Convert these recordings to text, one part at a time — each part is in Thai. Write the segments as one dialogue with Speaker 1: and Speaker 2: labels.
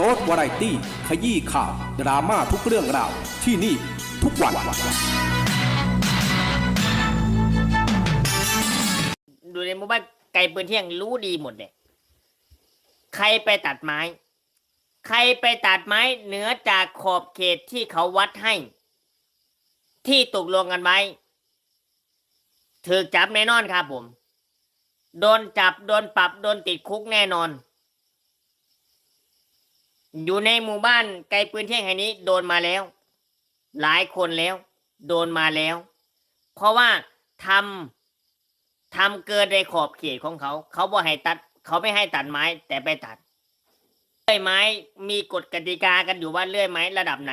Speaker 1: โรสวาไรตี้ ขยี้ข่าว ดราม่าทุกเรื่องราว ที่นี่ทุกวัน
Speaker 2: ดูในหมู่บ้านไก่ปืนเที่ยงรู้ดีหมดเลยใครไปตัดไม้ ใครไปตัดไม้เหนือจากขอบเขตที่เขาวัดให้ ที่ตกลงกันไว้ถูกจับแน่นอนครับผม โดนจับ โดนปรับ โดนติดคุกแน่นอน อยู่ในหมู่บ้านไกลปืนเที่ยงแห่งนี้ โดนมาแล้ว หลายคนแล้ว โดนมาแล้ว เพราะว่าทำทำเกินในขอบเขตของเขา เขาบอกให้ตัด เขาไม่ให้ตัดไม้ แต่ไปตัดเลื่อยไม้มีกฎกติกากันอยู่ว่าเลื่อยไม้ระดับไหน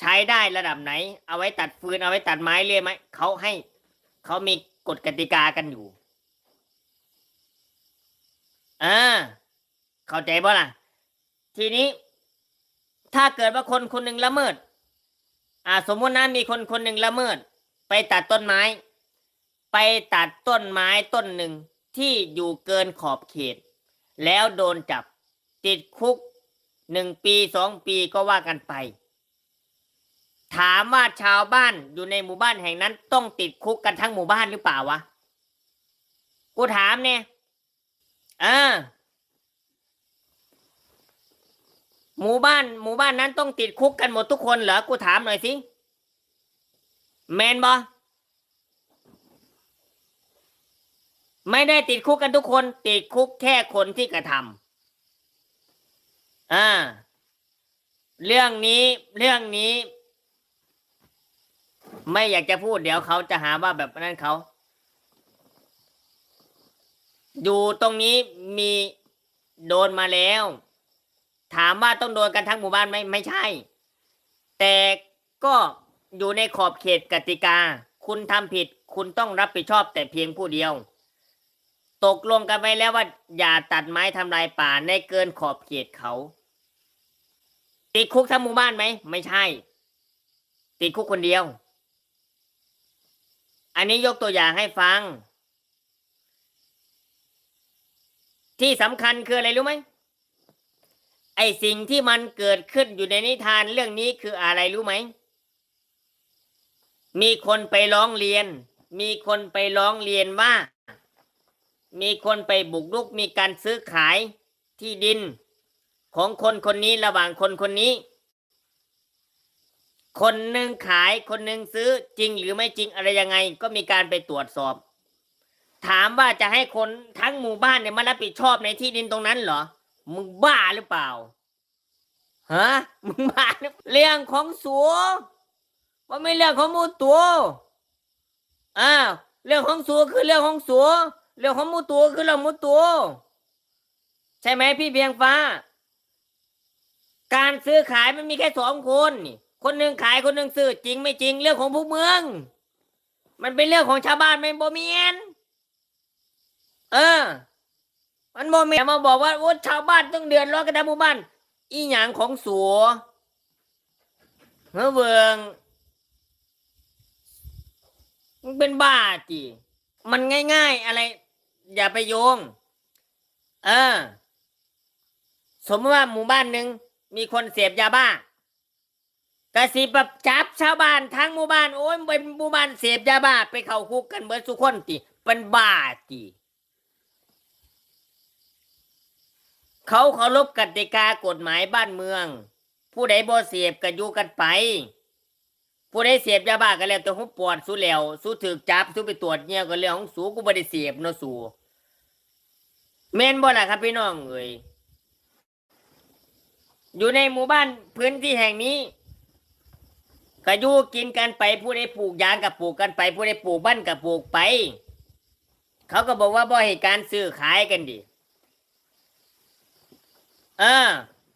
Speaker 2: ใช้ได้ระดับไหน เอาไว้ตัดฟืนเอาไว้ตัดไม้เลื่อยไม้เขาให้เขามีกฎกติกากันอยู่อ่าเข้าใจบ่ล่ะ ทีนี้ ถ้าเกิดว่าคนคนหนึ่งละเมิด อ่า สมมตินะมีคนคนหนึ่งละเมิด ไปตัดต้นไม้ ไปตัดต้นไม้ต้นหนึ่งที่อยู่เกินขอบเขต แล้วโดนจับติดคุกหนึ่งปีสองปีก็ว่ากันไป ถามว่าชาวบ้านอยู่ในหมู่บ้านแห่งนั้น ต้องติดคุกกันทั้งหมู่บ้านหรือเปล่าวะ กูถามเนี่ยอ่า หมู่บ้าน หมู่บ้านนั้นต้องติดคุกกันหมดทุกคนเหรอ กูถามหน่อยสิ แมนบอไม่ได้ติดคุกกันทุกคน ติดคุกแค่คนที่กระทำอ่า เรื่องนี้ เรื่องนี้ ไม่อยากจะพูดเดี๋ยวเขาจะหาว่าแบบนั้นเขา อยู่ตรงนี้มีโดนมาแล้ว ถามว่าต้องโดนกันทั้งหมู่บ้านไหมไม่ใช่ แต่ก็อยู่ในขอบเขตกติกา คุณทำผิด คุณต้องรับผิดชอบแต่เพียงผู้เดียว ตกลงกันไว้แล้วว่า อย่าตัดไม้ทำลายป่าในเกินขอบเขตเขาติดคุกทั้งหมู่บ้านไหมไม่ใช่ ติดคุกคนเดียว อันนี้ยกตัวอย่างให้ฟัง ที่สำคัญคืออะไรรู้ไหม ไอสิ่งที่มันเกิดขึ้นอยู่ในนิทานเรื่องนี้คืออะไรรู้ไหม มีคนไปร้องเรียน มีคนไปร้องเรียนว่า มีคนไปบุกรุกมีการซื้อขายที่ดิน ของคนคนนี้ระหว่างคนคนนี้ คนหนึ่งขายคนหนึ่งซื้อจริงหรือไม่จริงอะไรยังไง ก็มีการไปตรวจสอบ ถามว่าจะให้คนทั้งหมู่บ้านเนี่ยมารับผิดชอบในที่ดินตรงนั้นเหรอ มึงบ้าหรือเปล่า ฮะ มึงบ้าหรือเรื่องของสัวว่าไม่เรื่องของมูตัวอ้าวเรื่องของสัวคือเรื่องของสัวเรื่องของมูตัวคือเรื่องมูตัวใช่ไหมพี่เพียงฟ้า การซื้อขายมันมีแค่สองคนนี่คนหนึ่งขายคนหนึ่งซื้อจริงไม่จริง เรื่องของผู้เมือง มันเป็นเรื่องของชาวบ้านไม่บ่เมียน เออ มันโมเมนมาบอกว่าโอ้ชาวบ้านต้องเดือดร้อนกันทั้งหมู่บ้าน อีหยังของสัวเมื่อเบืองมันเป็นบ้าจีมันง่ายๆอะไร อย่าไปโยง เออ สมมติว่าหมู่บ้านหนึ่งมีคนเสพยาบ้ากระสิบแบบจับชาวบ้านทั้งหมู่บ้านโอ้ยเป็นหมู่บ้านเสพยาบ้า ไปเข้าคุกกันเบิดสุกคนตีเป็นบ้าตี เขาเคารพกติกากฎหมายบ้านเมือง ผู้ใดบ่เสพก็อยู่กันไป ผู้ใดเสพยาบ้าก็แล้วแต่หุบปวดสู้แล้วสู้ถึกจับสู้ไปตรวจเนี่ยก็เรื่องของสูกูบ่ได้เสพเนาะสูแม่นบ่ล่ะครับพี่น้องเอ้ยอยู่ในหมู่บ้านพื้นที่แห่งนี้ก็อยู่กินกันไปผู้ใดปลูกยางกับปลูกกันไปผู้ใดปลูกบ้านกับปลูกไป เขาก็บอกว่าบ่ให้การซื้อขายกันดิ เออ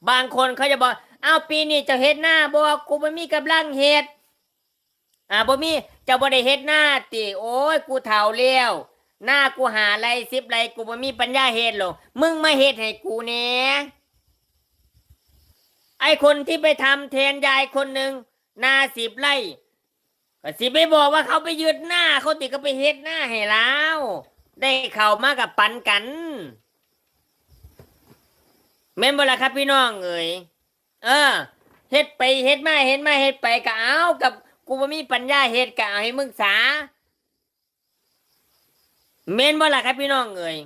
Speaker 2: บางคนเขาจะบอกเอาปีนี้จะเฮ็ดหน้าบอกกูไม่มีกำลังเฮ็ดอ่าบ่มีจะบ่ได้เฮ็ดหน้าติโอ้ยกูเฒ่าแล้วหน้ากูหาไรสิบไรกูบ่มีปัญญาเฮ็ดหรอกมึงมาเฮ็ดให้กูแหน่ไอคนที่ไปทำแทนยายคนหนึ่งหน้าสิบไร่ก็สิไปบอกว่าเขาไปยืดหน้าเขาติก็ไปเฮ็ดหน้าให้แล้วได้เข่ามากับปันกัน แม่นบ่ล่ะครับพี่น้องเอ๋ยเออเฮ็ดไปเฮ็ดมาเฮ็ดมาเฮ็ดไปก็เอากับกูบ่มีปัญญาเฮ็ดก็เอาให้มึงสาแม่นบ่ล่ะครับพี่น้องเอ๋ย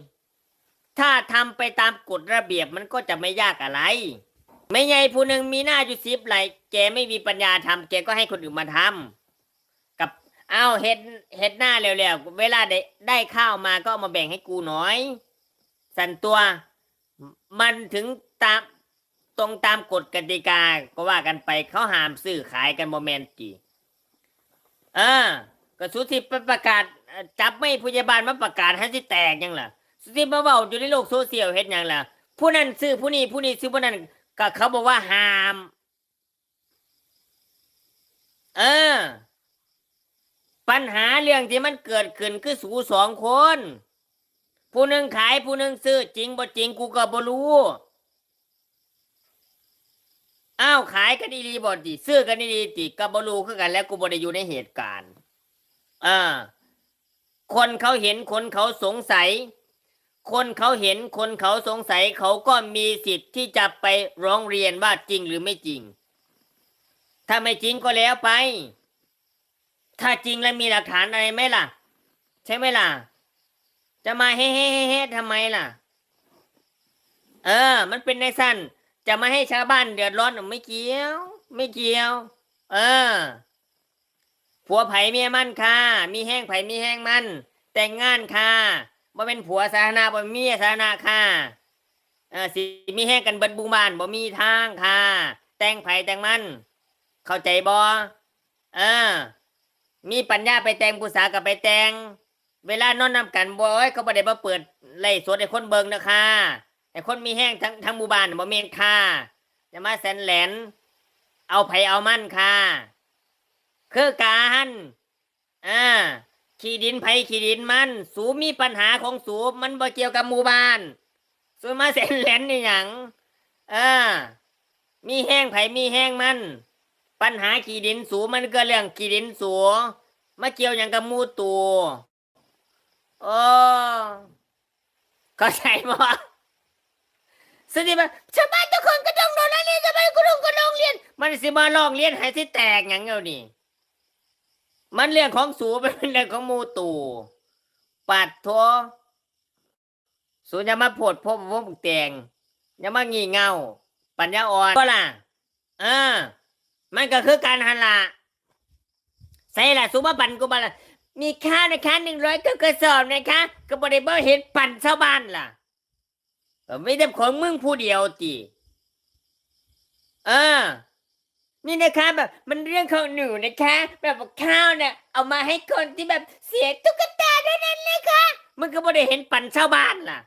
Speaker 2: ถ้าทำไปตามกฎระเบียบมันก็จะไม่ยากอะไร ไม่ไงผู้หนึ่งมีหน้าอยู่สิบไหลแกไม่มีปัญญาทำแกก็ให้คนอื่นมาทำกับเอาเฮ็ดเฮ็ดหน้าเร็วๆเวลาได้ได้ข้าวมาก็เอามาแบ่งให้กูหน่อย สันตัว มันถึงตามตรงตามกฎกติกาก็ว่ากันไปเขาห้ามซื้อขายกันโมเมนตีเออก็สุธิไปประกาศ จับไม่พยาบาลมาประกาศให้ที่แตกยังล่ะ สุธิมาเว้าอยู่ในโลกโซเชียลเฮ็ดยังล่ะ ผู้นั้นซื้อผู้นี้ผู้นี้ซื้อผู้นั้นก็เขาบอกว่าห้าม เออ ปัญหาเรื่องที่มันเกิดขึ้นคือสูสองคน ผู้หนึ่งขายผู้หนึ่งซื้อจริงบ่จริงกูก็บ่รู้อ้าวขายกันดีๆบ่ดิซื้อกันดีๆติก็บ่รู้คือกันแล้วกูบ่ได้อยู่ในเหตุการณ์อ่าคนเขาเห็นคนเขาสงสัย คนเขาเห็นคนเขาสงสัย เขาก็มีสิทธิ์ที่จะไปร้องเรียนว่าจริงหรือไม่จริง ถ้าไม่จริงก็แล้วไป ถ้าจริงแล้วมีหลักฐานอะไรไหมล่ะ ใช่ไหมล่ะ จะมาเฮ้เฮ้เฮ้เฮ้ทำไมล่ะ เออ มันเป็นในสั้นจะมาให้ชาวบ้านเดือดร้อนไม่เกี่ยว ไม่เกี่ยว เออ ผัวไผ่เมียมั่นค่ะมีแห้งไผ่มีแห้งมัน แต่งงานค่ะบ่เป็นผัวสาธารณะบ่เมียสาธารณะค่ะเออสิมีแห้งกันเบิดบุงบานบ่มีทางค่ะ แต่งไผ่แต่งมัน เข้าใจบ่เออ มีปัญญาไปแต่งผู้สาวกับไปแต่ง เวลานอนนำกันบ่เอ้ยเขาบ่ได้มาเปิดไล่สวดให้คนเบิ่งนะค่ะให้คนมีแห้งทั้งทั้งหมู่บ้านบ่แม่นค่ะจะมาแสนแหลน เอาไผเอามันค่ะ คือการอ่าขี้ดินไผขี้ดินมัน สูมีปัญหาของสูมันบ่เกี่ยวกับหมู่บ้านสูมาแสนแหลนนี่หยังเอ่ามีแห้งไผมีแห้งมัน ปัญหาขี้ดินสูมันก็เรื่องขี้ดินสูมาเกี่ยวหยังกับมู่ตู โอ้เข้าใจบ่สติมาชาวบ้านทุกคนก็ต้องโดนแล้วนี่ชาวบ้านก็ต้องก็โรงเรียน มันสิมาลองเรียนให้ที่แตกหยังเงานี่ มันเรื่องของสูเป็นเรื่องของมูตูปัดทัวสูอย่ามาโพดพบวงแตงอย่ามางี่เง่าปัญญาอ่อนก็ล่ะเออมันก็คือการหันละใส่ละสูบปันกูบาละ มีข้าวนะคะหนึ่งร้อยก็กระสอบนะคะก็บริบเห็นปั่นชาวบ้านล่ะไม่ได้ของมึงผู้เดียวตีเออ นี่นะคะแบบมันเรื่องของหนูนะคะ แบบข้าวเนี่ยเอามาให้คนที่แบบเสียตุ๊กตาเท่านั้นนะคะมึงก็ไม่ได้เห็นปั่นชาวบ้านล่ะ